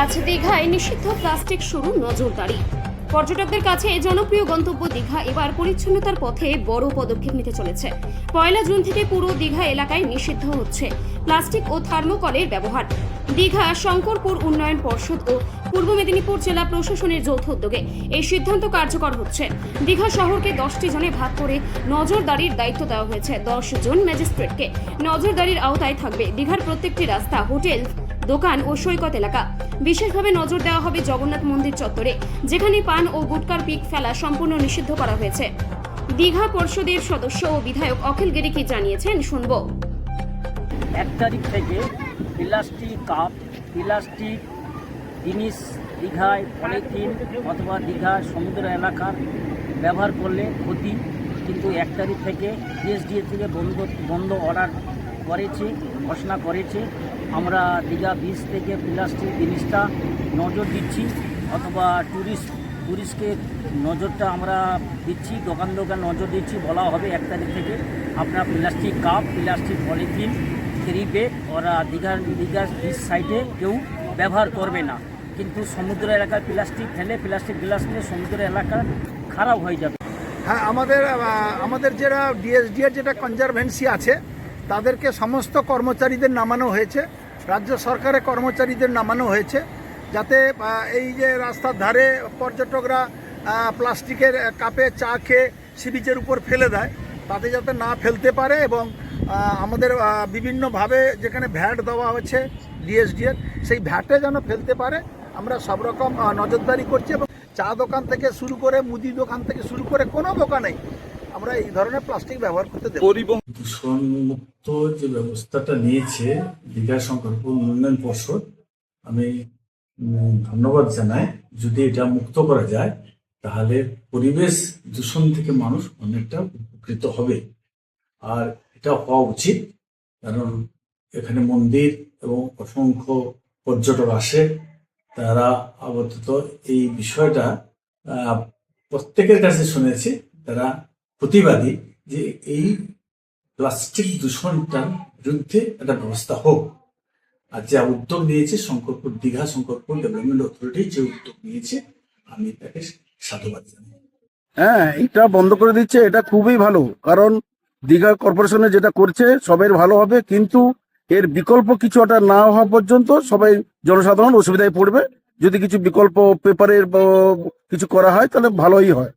আজ দীঘায় নিষিদ্ধ প্লাস্টিক শুরু নজরদারি। পর্যটকদের কাছে জনপ্রিয় গন্তব্য দীঘা এবার পরিচ্ছন্নতার পথে বড় পদক্ষেপ নিতে চলেছে। পয়লা জুন থেকে পুরো দীঘা এলাকায় নিষিদ্ধ হচ্ছে প্লাস্টিক ও থার্মোকলের ব্যবহার। দীঘা, শঙ্করপুর উন্নয়ন পর্ষদ ও পূর্ব মেদিনীপুর জেলা প্রশাসনের যৌথ উদ্যোগে এই সিদ্ধান্ত কার্যকর হচ্ছে। দীঘা শহরকে দশটি জনে ভাগ করে নজরদারির দায়িত্ব দেওয়া হয়েছে। দশ জন ম্যাজিস্ট্রেটকে নজরদারির আওতায় থাকবে। দীঘার প্রত্যেকটি রাস্তা, হোটেল দোকান ও সৈকত এলাকা। বিশেষভাবে নজর দেওয়া হবে জগন্নাথ মন্দির চত্বরে, যেখানে পান ও গুটকার পিক ফেলা সম্পূর্ণ নিষিদ্ধ করা হয়েছে। দীঘা পর্ষদের সদস্য ও বিধায়ক অখিল গিরি কি জানিয়েছেন, শুনব। এক তারিখ থেকে প্লাস্টিক কাপ, প্লাস্টিক জিনিস দীঘায় পলিথিন অথবা দীঘা সমুদ্র এলাকার ব্যবহার করলে ক্ষতি। কিন্তু এক তারিখ থেকে জিএসডিএ থেকে বন্ধ বন্ধ অর্ডার করেছে। ঘোষণা করেছে, আমরা দীঘা বিচ থেকে প্লাস্টিক জিনিসটা নজর দিচ্ছি, অথবা ট্যুরিস্ট ট্যুরিস্টকে নজরটা আমরা দিচ্ছি, দোকান দোকান নজর দিচ্ছি, বলা হবে এক তারিখ থেকে। আপনার plastic cup plastic polythene three bag ওরা দীঘার দীঘার বিচ সাইডে কেউ ব্যবহার করবে না। কিন্তু সমুদ্র এলাকায় প্লাস্টিক ফেলে প্লাস্টিক গ্লাস নিয়ে সমুদ্র এলাকা খারাপ হয়ে যাবে। হ্যাঁ আমাদের আমাদের যারা ডিএসডি এর যেটা কনজারভেন্সি আছে তাদেরকে সমস্ত কর্মচারীদের নামানো হয়েছে। রাজ্য সরকারের কর্মচারীদের নামানো হয়েছে। যাতে এই যে রাস্তার ধারে পর্যটকরা প্লাস্টিকের কাপে চা খেয়ে সি বিচের উপর ফেলে দেয়, তাতে যাতে না ফেলতে পারে এবং আমাদের বিভিন্নভাবে যেখানে ভ্যাট দেওয়া হয়েছে ডিএসডি এর সেই ভ্যাটে যেন ফেলতে পারে। আমরা সব রকম নজরদারি করছি এবং চা দোকান থেকে শুরু করে মুদি দোকান থেকে শুরু করে কোনো দোকানেই আমরা এই ধরনের প্লাস্টিক ব্যবহার করতে দেবো না। দূষণ মুক্ত যে ব্যবস্থাটা নিয়েছে দীঘা শঙ্করপুর উন্নয়ন পর্ষদ আমি ধন্যবাদ জানাই যদি এটা মুক্ত করা যায় তাহলে পরিবেশ দূষণ থেকে মানুষ অনেকটা উপকৃত হবে আর এটা হওয়া উচিত কারণ এখানে মন্দির এবং অসংখ্য পর্যটক আসে তারা আপাতত এই বিষয়টা প্রত্যেকের কাছে শুনেছি তারা প্রতিবাদী যে এই প্লাস্টিক দূষণটার বিরুদ্ধে একটা ব্যবস্থা হোক। আর যা উদ্যোগ নিয়েছে শঙ্করপুর, দীঘা শঙ্করপুর ডেভেলপমেন্ট অথরিটি যে উদ্যোগ নিয়েছে, আমি তাকে সাধুবাদ জানাই। হ্যাঁ এটা বন্ধ করে দিচ্ছে, এটা খুবই ভালো। কারণ দীঘা কর্পোরেশনে যেটা করছে, সবের ভালো হবে, কিন্তু এর বিকল্প কিছু একটা না হওয়া পর্যন্ত সবাই জনসাধারণ অসুবিধায় পড়বে। যদি কিছু বিকল্প পেপারের কিছু করা হয়, তাহলে ভালোই হয়।